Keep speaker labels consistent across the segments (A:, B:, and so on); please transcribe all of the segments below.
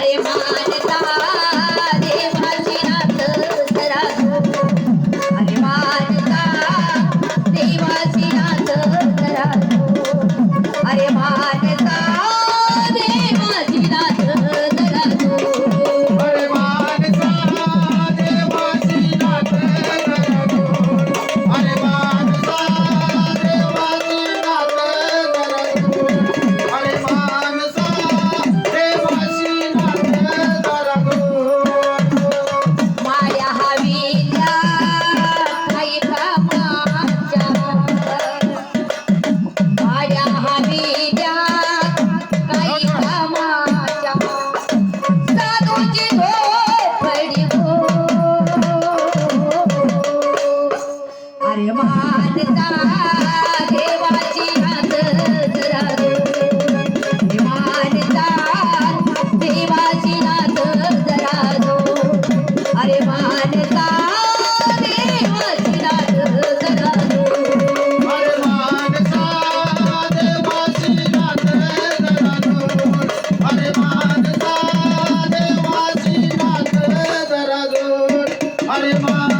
A: Hare
B: Hare Maria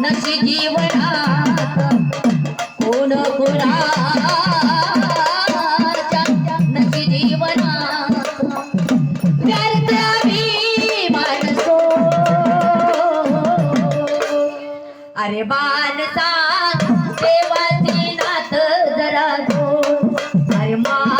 B: नशी जीवनात कोण कोणाच्या अरे माणसा देवाची नात जरा तो अरे मा